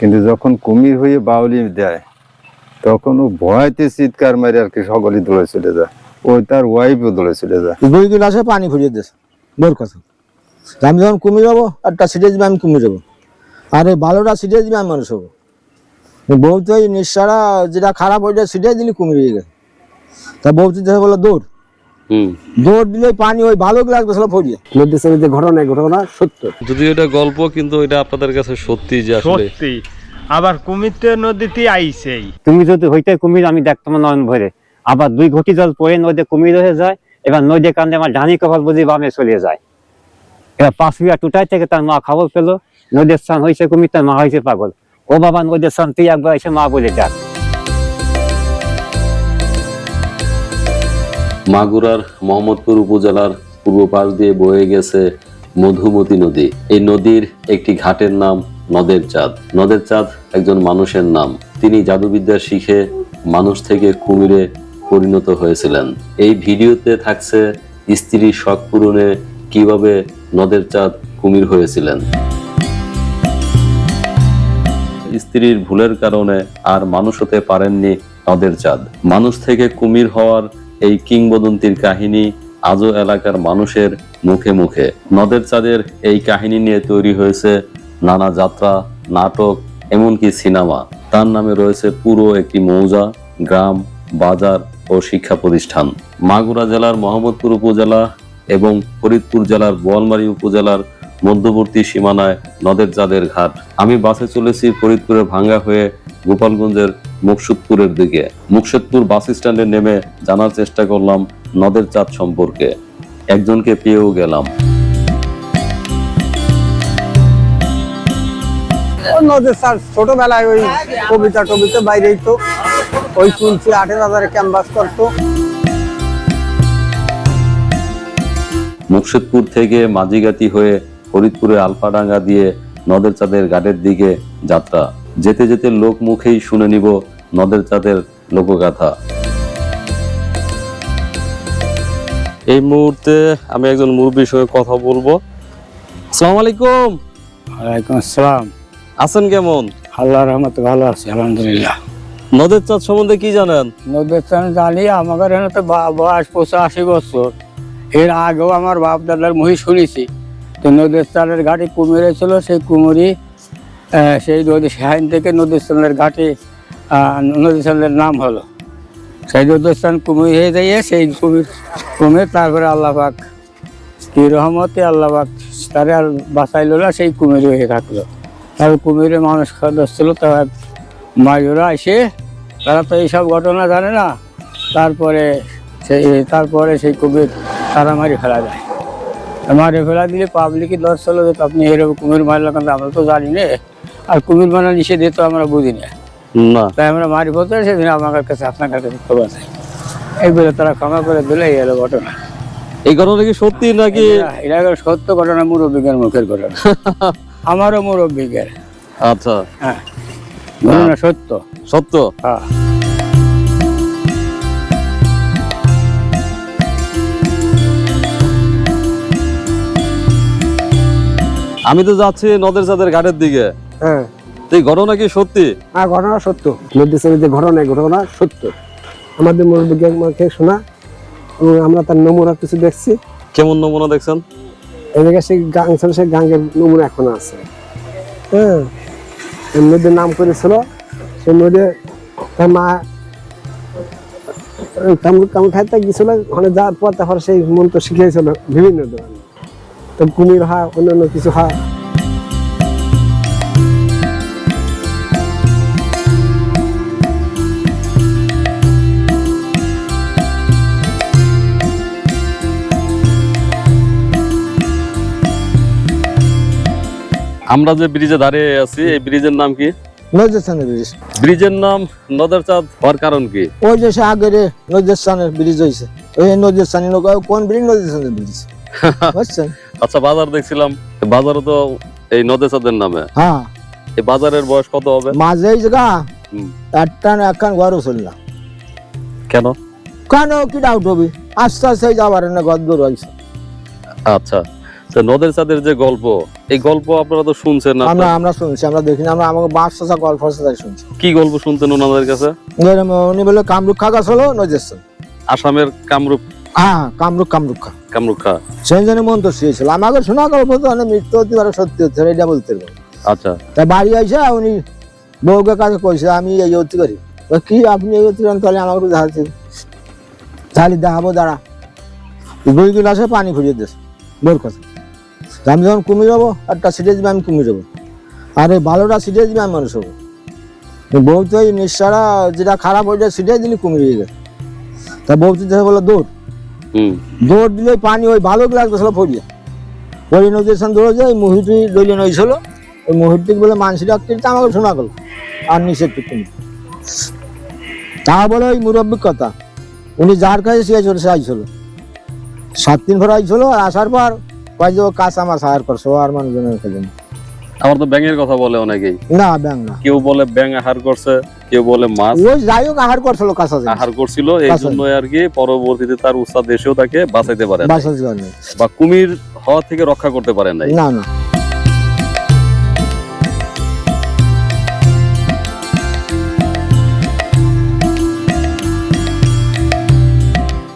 কিন্তু যখন কুমির হয়ে বাউলি দেয়, তখন ও ভয়তে চিৎকার মারে আর কি সকলেই দৌড়ে চলে যায়। ওই তার ওয়াইফও দৌড়ে চলে যায়। দুই গিলাসে পানি ফুরিয়ে দিয়েছে, বোর কথা। আমি যখন কুমির হব, একটা সিটে দিবে আমি কুমির হব। আর এই ভালোটা সিটে দিবে আমি মানুষ হব বউ নিঃসারা, যেটা খারাপ ওইটা সিটে দিলি কুমির হয়ে গেছে। তা বউ তো বলল, দৌড়। হুম। দিলে পানি ওই ভালো লাগবে সেটা ফরিয়ে নদীর সাথে যে ঘটনা ঘটনা সত্য। যদি এটা গল্প কিন্তু এটা আপনাদের কাছে সত্যি যে আসলে। সত্যি। আবার কুমির তো নদীতে আইছেই তুমি যদি হইতে কুমির আমি দেখতাম নয়ন ভরে। আবার দুই ঘটি জল পরে নদী কুমির হয়ে যায় এবার নদীর কান্দে আমার ডানি কপাল বুঝি বামে চলে যায়। এবার পাঁচ বিঘা টুটাই থেকে তার মা খবর পেল নদীর স্থান হয়েছে কুমির তার মা হয়েছে পাগল। ও বাবা নদীর স্থান তুই একবার এসে মা বলে ডাক। মাগুরার মোহাম্মদপুর উপজেলার পূর্ব পাশ দিয়ে বয়ে গেছে মধুমতি নদী। এই নদীর একটি ঘাটের নাম নদের চাঁদ। নদের চাঁদ একজন মানুষের নাম। তিনি জাদুবিদ্যা শিখে মানুষ থেকে কুমিরে পরিণত হয়েছিলেন। এই ভিডিওতে থাকছে স্ত্রীর শখ পূরণে কীভাবে নদের চাঁদ কুমির হয়েছিলেন। স্ত্রীর ভুলের কারণে আর মানুষ হতে পারেননি নদের চাঁদ। মানুষ থেকে কুমির হওয়ার এই কিংবদন্তির কাহিনী আজও এলাকার মানুষের মুখে মুখে। নদের চাঁদের এই কাহিনী নিয়ে তৈরি হয়েছে নানা যাত্রা, নাটক, এমনকি সিনেমা। তার নামে রয়েছে পুরো একটি মৌজা, গ্রাম, বাজার ও শিক্ষা প্রতিষ্ঠান মাগুরা জেলার মোহাম্মদপুর উপজেলা এবং ফরিদপুর জেলার বোয়ালমারী উপজেলার মধ্যবর্তী সীমানায় নদের চাঁদের ঘাট। আমি বাসে চলেছি ফরিদপুরে ভাঙ্গা হয়ে গোপালগঞ্জের মুকসুদপুরের দিকে। মুকসুদপুর বাস স্ট্যান্ডে নেমে জানার চেষ্টা করলাম নদের চাঁদ সম্পর্কে। একজনকে পেয়েও গেলাম। নদীর স্যার ছোটবেলায় ওই কবিতা টবিতা বাইরেই তো। ওই শুনছি আঠেরো হাজারে ক্যাম্পাস করতো। মুকসুদপুর থেকে মাঝিগাতি হয়ে ফরিদপুরে আলফাডাঙ্গা দিয়ে নদের চাঁদের ঘাটের দিকে যাত্রা। যেতে যেতে লোক মুখেই শুনে নিব নদের চাঁদের লোকগাথা। এই মুহূর্তে আমি একজন মুরব্বীর সঙ্গে কথা বলব। আসসালামু আলাইকুম। ওয়ালাইকুম আসসালাম। আছেন কেমন? আল্লাহ রহমত ভালো আছি আলহামদুলিল্লাহ। নদের চাঁদ সম্বন্ধে কি জানেন? নদীর স্থান জানি আমাদের এখানে তো বা- বয়স পঁচাশি বছর। এর আগেও আমার বাপ দাদার মুহি শুনেছি। তো নদীর স্থানের ঘাটে কুমিরে ছিল সেই কুমিরি আহ, সেই নদী সেখান থেকে নদীর স্থানের ঘাটে স্থানের নাম হলো। সেই নদীর স্থান কুমির হয়ে যাইয়ে সেই কুমির কুমির তারপরে আল্লাহ পাক কি রহমতে আল্লাহ পাক তারে আর বাঁচাইলো না, সেই কুমির হয়ে থাকল। তার কুমিরে মানুষ খাওয়া ছিল তার মায়ুরা এসে তারা তো এইসব ঘটনা জানে না। তারপরে সেই তারপরে সেই কুমির তারা মারি ফেলা যায় মারি ফেলা দিলে পাবলিকই দর্শক যে, আপনি এরকম কুমির কিন্তু আমরা তো জানি না। আর কুমির মারা নিষেধ তো আমরা বুঝি না। না। তাই আমরা মারি বলতে সেদিন আমার কাছে আপনার কাছে খবর আছে এইগুলো তারা ক্ষমা করে দিলে এই হলো ঘটনা। এই ঘটনা কি সত্যি নাকি? এটা- সত্য ঘটনা মুরব্বীদের মুখের ঘটনা। আমারও মুরব্বীদের। আচ্ছা। হ্যাঁ। ঘটনা সত্য। সত্য? হ্যাঁ। আমি তো যাচ্ছি নদের চাঁদের ঘাটের দিকে। হ্যাঁ। এই ঘটনা কি সত্যি? হ্যাঁ ঘটনা সত্য। নদীর যে ঘটনা ঘটনা সত্য। আমাদের মুখে শোনা এবং আমরা তার নমুনা কিছু দেখছি। কেমন নমুনা দেখছেন? এই জায়গায় সেই গাং ছিল সেই গাঙ্গের নমুনা এখনও আছে। হ্যাঁ নদীর নাম করেছিল সেই নদী তার মা কামড় কামড় খাইতে গেছিল ওখানে যাওয়ার পর তারপর সেই মন্ত্র শিখিয়েছিল বিভিন্ন ধরনের। তো কুমির হয় অন্যান্য কিছু হয়। আমরা যে ব্রিজে দাঁড়িয়ে আছি এই ব্রিজের নাম কি? ব্রিজ ব্রিজের নাম নদেরচাঁদ হওয়ার কারণ কি? ওই যে সে আগের নদীর স্থানে ব্রিজ হয়েছে ওই কোন ব্রিজ ব্রিজ বুঝছেন? আচ্ছা বাজার দেখছিলাম বাজারে তো এই নামে। হ্যাঁ। এই বাজারের বয়স কত হবে? মাঝে এই জায়গা হুম। একটা না একখান ঘরও চললাম কেন? কেন? কি ডাউট হবে? আস্তে আস্তে যাবার না হয়েছে আচ্ছা তো নদের চাঁদের যে গল্প এই গল্প আপনারা তো শুনছেন না আমরা আমরা শুনছি আমরা দেখিনি আমরা আমাকে বাস চাষা গল্প চাষা শুনছি। কি গল্প শুনতেন ওনাদের কাছে? উনি বলে কামরুক্ষা গাছ হলো নজেছেন আসামের কামরূপ হ্যাঁ কামরুক কামরুক্ষা কামরূপা সেই জন্য মন তো শুয়েছিল। আমাকে শোনা গল্প তো অনেক মৃত্যু হতে পারে সত্যি হতে পারে এটা বলতে পারব আচ্ছা। তা বাড়ি আইসা উনি বউকে কাছে কইছে আমি এই অতি করি। কি আপনি এই অতি তাহলে আমাকে দেখাচ্ছি তাহলে দেখাবো দাঁড়া। দুই গিলাসে পানি ফুরিয়ে দিস বোর কথা। তা আমি যখন কুমির হব একটা সিটে দিবে আমি কুমির হব আর এই ভালোটা সিটে দিবে আমি মানুষ হব বউ তো এই নিঃসারা যেটা খারাপ ওইটা সিটে দিলি কুমির হয়ে গেছে। তা বউ তো দেখে বলে দৌড় দৌড় দিলে পানি ওই ভালো গ্লাস গেছিল ফরিয়া পরি নদীর সামনে দৌড়ে যায় মুহিটি দলীয় নইছিল ওই মুহিটি বলে মানসি ডাক্তার আমাকে শোনা গেল আর নিচে টুকুনি তা বলে ওই মুরব্বিক কথা উনি যার কাছে সে চলে সে আইছিল। সাত দিন পর আইছিল আর আসার পর কাজ আমার সাহায্য করছ আর মানুষজনের খেলেন আমার তো ব্যাঙের কথা বলে অনেকেই। না না। কেউ বলে ব্যাঙ আহার করছে কেউ বলে মাছ ওই যাই হোক আহার করছিল কাঁচা আহার করছিল এই। জন্য আর কি পরবর্তীতে তার উস্তাদ এসেও তাকে বাঁচাইতে পারে বা কুমির হওয়া থেকে রক্ষা করতে পারে নাই। না না।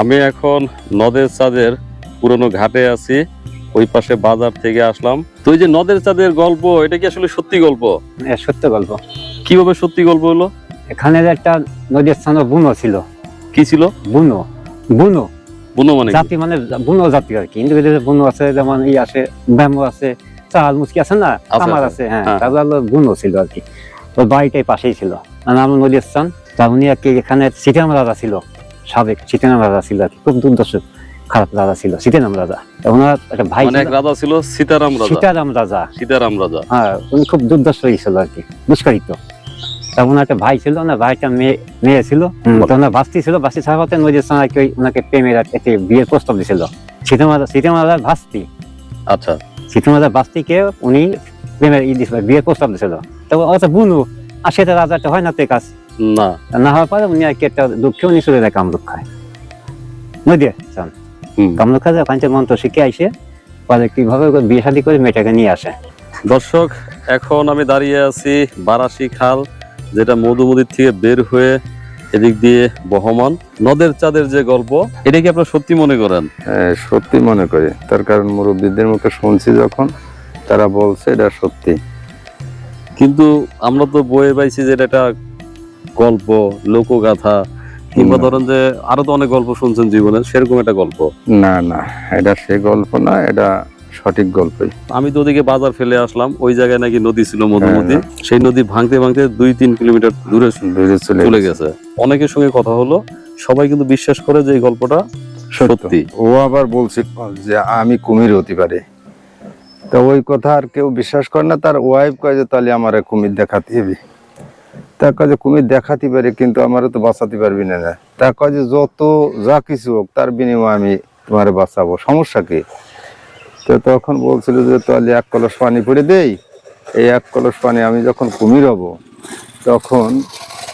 আমি এখন নদের চাঁদের পুরনো ঘাটে আছি। ওই পাশে বাজার থেকে আসলাম। তো এই যে নদের চাঁদের গল্প এটা কি আসলে সত্যি গল্প? সত্য গল্প। কীভাবে সত্যি গল্প হলো? এখানে একটা নদীর স্থানে বুনো ছিল। কি ছিল? বুনো। বুনো। বুনো মানে জাতি মানে বুনো জাতি আর কি। ইন্ডিভিজুয়াল বুনো আছে যেমন ই আছে আছে চাল মুসকি আছে না? আমার আছে। হ্যাঁ হ্যাঁ। তারপর বুনো ছিল আর কি। বাড়িটাই পাশেই ছিল। নাম নদীর স্থান তা উনি আর কি এখানে সিটাম রাজা ছিল। সাবেক সিটানাম রাজা ছিল আর কি খুব দুর্দর্শ খারাপ রাজা ছিল সিটানাম রাজা। ওনার একটা ভাই মানে রাজা ছিল সীতারাম রাজা। সীতারাম রাজা। সীতারাম রাজা। হ্যাঁ উনি খুব দুর্দর্শ ছিল আর কি দুষ্করিত একটা ভাই ছিল না ভাইটা মেয়ে মেয়ে ছিল। তো ওনার বাস্তি ছিল সঙ্গে আর ওনাকে প্রেমের একটি বিয়ের প্রস্তাব দিয়েছিল সীতামাতা সীতামাতার ভাস্তি। আচ্ছা। সীতামাতার বাস্তিকে উনি প্রেমের ই দিয়েছিল বিয়ের প্রস্তাব দিয়েছিল তো ওটা বুনু আর সেটা রাজাটা হয় না তো কাজ? না। না হওয়ার পরে উনি আর কি একটা দুঃখে উনি চলে যায় নদী চান কামরক্ষা যায় ওখান থেকে মন্ত্র শিখে আসে পরে কীভাবে বিয়ে শাদী করে মেয়েটাকে নিয়ে আসে? দর্শক এখন আমি দাঁড়িয়ে আছি বারাসি খাল যেটা মধুমদির থেকে বের হয়ে এদিক দিয়ে বহমান। নদের চাঁদের যে গল্প এটা কি আপনারা সত্যি মনে করেন? হ্যাঁ, সত্যি মনে করি। তার কারণ মুরব্বীদের মুখে শুনছি যখন তারা বলছে এটা সত্যি। কিন্তু আমরা তো বইয়ে পাইছি যে এটা একটা গল্প লোকগাথা। কিংবা। ধরেন যে আরও তো অনেক গল্প শুনছেন জীবনে সেরকম একটা গল্প? না না এটা সে গল্প না এটা সঠিক গল্পই। আমি তো ওদিকে বাজার ফেলে আসলাম ওই জায়গায় নাকি নদী ছিল মধুমতি। হ্যাঁ। সেই নদী ভাঙতে ভাঙতে দুই তিন কিলোমিটার দূরে চলে গেছে। অনেকের সঙ্গে কথা হলো সবাই কিন্তু বিশ্বাস করে যে এই গল্পটা সত্যি। ও আবার বলছে যে আমি কুমির হতে পারে। তা ওই কথা আর কেউ বিশ্বাস করে না তার ওয়াইফ কয় যে তাহলে আমার কুমির দেখাতে হবে। তা যে কুমির দেখাতে পারি, কিন্তু আমার তো বাঁচাতে পারবি না না। যে যত যা কিছু হোক, তার বিনিময়ে আমি তোমারে বাঁচাবো। সমস্যা কি? তো তখন বলছিল যে, তাহলে এক কলস পানি পড়ে দেই। এই এক কলস পানি আমি যখন কুমির হব, তখন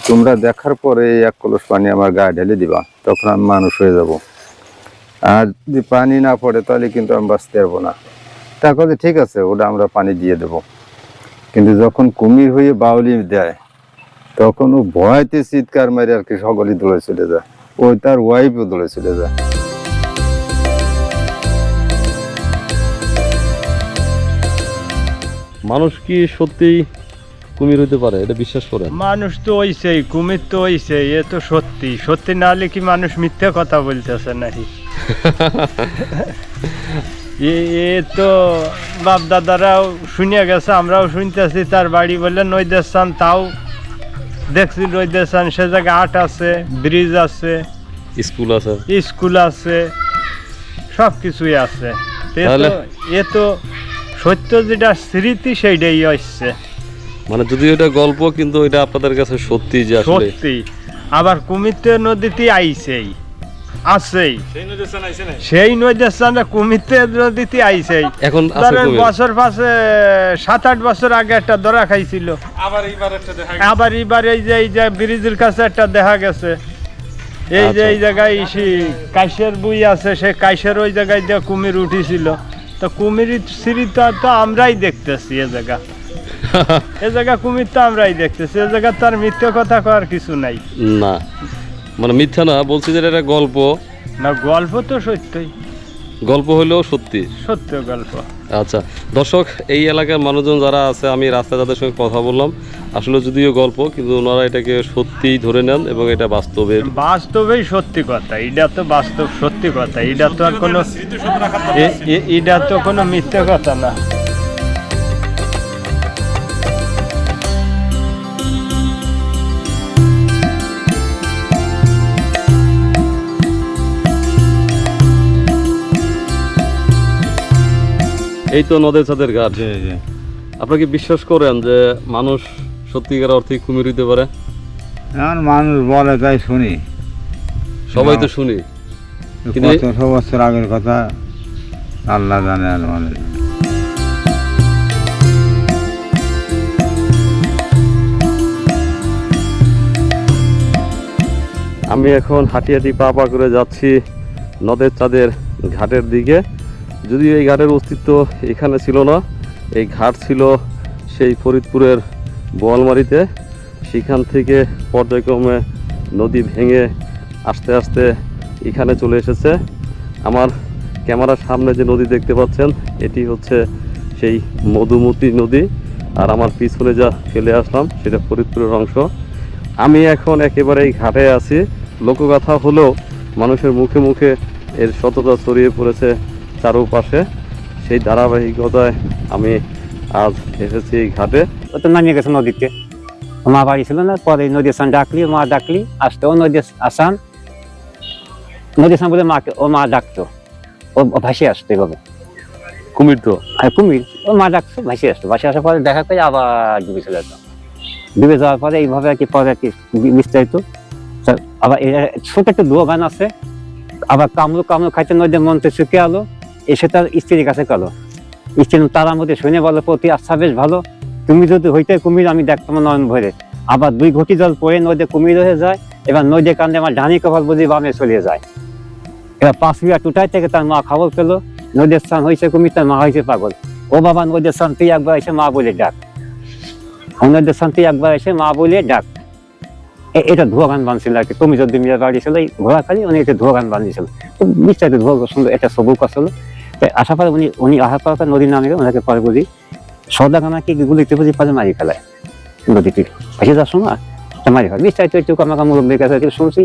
তোমরা দেখার পরে এই এক কলস পানি আমার গায়ে ঢেলে দিবা, তখন আমি মানুষ হয়ে যাব। আর যদি পানি না পড়ে, তাহলে কিন্তু আমি বাঁচতে পারব না। তা কথা ঠিক আছে, ওটা আমরা পানি দিয়ে দেব। কিন্তু যখন কুমির হয়ে বাউলি দেয় তখন ও ভয়তে চিৎকার মারে আর কি সকলেই দৌড়ে চলে যায়। ওই তার ওয়াইফও দৌড়ে চলে যায়। মানুষ কি সত্যি কুমির হইতে পারে? এটা বিশ্বাস করেন। মানুষ তো ওইছেই কুমির তো ওইছেই এ তো সত্যি। সত্যি না হলে কি মানুষ মিথ্যে কথা বলতেছে নাকি? এ এ তো বাপ দাদারাও শুনিয়া গেছে আমরাও শুনতেছি তার বাড়ি বলে নৈদেশান তাও দেখছি নৈদেশান সে জায়গায় আট আছে ব্রিজ আছে স্কুল আছে। স্কুল আছে সব কিছুই আছে এ তো- সত্য যেটা স্মৃতি সেইটাই আসছে মানে যদি এটা গল্প কিন্তু এটা আপনাদের কাছে সত্যি যে সত্যি। আবার কুমিত্র নদীতে আইছেই। আছেই। সেই নদীর সামনে কুমির তো নদীতে আইছেই। এখন বছর পাশে সাত আট বছর আগে একটা ধরা খাইছিল। আবার এবার এই যে এই যে ব্রিজের কাছে একটা দেখা গেছে। এই যে আচ্ছা। এই জায়গায় সে কাইশের বুই আছে সে কাইশের ওই জায়গায় দিয়ে কুমির উঠেছিল। তো কুমির সিঁড়ি তো তো আমরাই দেখতেছি এ জায়গা। এ জায়গা কুমির তো আমরাই দেখতেছি এ জায়গা তার মিথ্যে কথা করার কিছু নাই। না। মানে মিথ্যা না বলছি যে এটা গল্প। না গল্প তো সত্যই। গল্প হলেও সত্যি। সত্য গল্প। আচ্ছা দর্শক এই এলাকার মানুষজন যারা আছে আমি রাস্তায় তাদের সঙ্গে কথা বললাম। আসলে যদিও গল্প কিন্তু ওনারা এটাকে সত্যিই ধরে নেন এবং এটা বাস্তবে বাস্তবেই সত্যি কথা। এটা তো বাস্তব সত্যি কথা। এটা তো আর কোনো এটা তো কোনো মিথ্যে কথা না। এই তো নদের ছাদের ঘাট। আপনারা কি বিশ্বাস করেন যে মানুষ সত্যিকার অর্থে কুমির হইতে পারে? এখন মানুষ বলে তাই শুনি। সবাই তো শুনি। কত বছর আগের কথা আল্লাহ জানে আর মানুষ আমি এখন হাঁটি হাঁটি পা পা করে যাচ্ছি নদের চাঁদের ঘাটের দিকে। যদিও এই ঘাটের অস্তিত্ব এখানে ছিল না, এই ঘাট ছিল সেই ফরিদপুরের বোয়ালমারিতে। সেখান থেকে পর্যায়ক্রমে নদী ভেঙে আস্তে আস্তে এখানে চলে এসেছে। আমার ক্যামেরার সামনে যে নদী দেখতে পাচ্ছেন, এটি হচ্ছে সেই মধুমতি নদী। আর আমার পিছনে যা ফেলে আসলাম, সেটা ফরিদপুরের অংশ। আমি এখন একেবারে এই ঘাটে আছি। লোকগাথা হলেও মানুষের মুখে মুখে এর সততা ছড়িয়ে পড়েছে চারপাশে সেই ধারাবাহিকতায় আমি আজ এসেছি ঘাটে। তো নামিয়ে গেছে নদীতে। মা বাড়ি ছিল না পরে নদী আসান ডাকলি মা ডাকলি আসতে ও নদী আসান। নদী আসান বলে মাকে ও মা ডাকতো। ও ও ভাসে আসতো এভাবে। কুমির তো? আর কুমির ও মা ডাকতো ভাসে আসতো। ভাসে আসার পরে দেখা করে আবার ডুবে চলে যেত। ডুবে যাওয়ার পরে এইভাবে আর কি পরে আর কি বিস্তারিত। আবার ছোট একটা দোকান আছে। আবার কামড়ো কামড়ো খাইতে নদী মনতে শুকে আলো। এসে তার স্ত্রীর কাছে কালো স্ত্রী তারার মধ্যে শুনে বলো, প্রতি আচ্ছা বেশ ভালো। তুমি যদি হইতে কুমির, আমি দেখতাম নয়ন ভরে। আবার দুই ঘটি জল পরে নদীতে কুমির হয়ে যায়, এবার নদীর কান্দে আমার ডানি কপাল বুঝি বামে চলে যায়। এবার পাঁচ বিঘা টুটাই থেকে তার মা খবর পেল, নদীর স্থান হয়েছে কুমির, তার মা হয়েছে পাগল। ও বাবা, নদীর স্থান তুই একবার এসে মা বলে ডাক। নদীর স্থান তুই একবার এসে মা বলে ডাক। এটা ধোয়া গান বানছিল আর কি। তুমি যদি মিয়ার বাড়ি ছিল ঘোড়া খালি উনি এটা ধোয়া গান বানিয়েছিল। বিস্তারিত ধোয়া সুন্দর একটা সবুক আসলো আসার পরে উনি উনি আসার পর নদীর নামে ওনাকে পরে বুঝি সদা কি গুলিতে বুঝি পাশে মারি ফেলায় নদীটি। ভেসে যাওয়ার সময় মারি ফেলে বিস্তারিত একটু আমাকে মুরব্বীর কাছে শুনছি।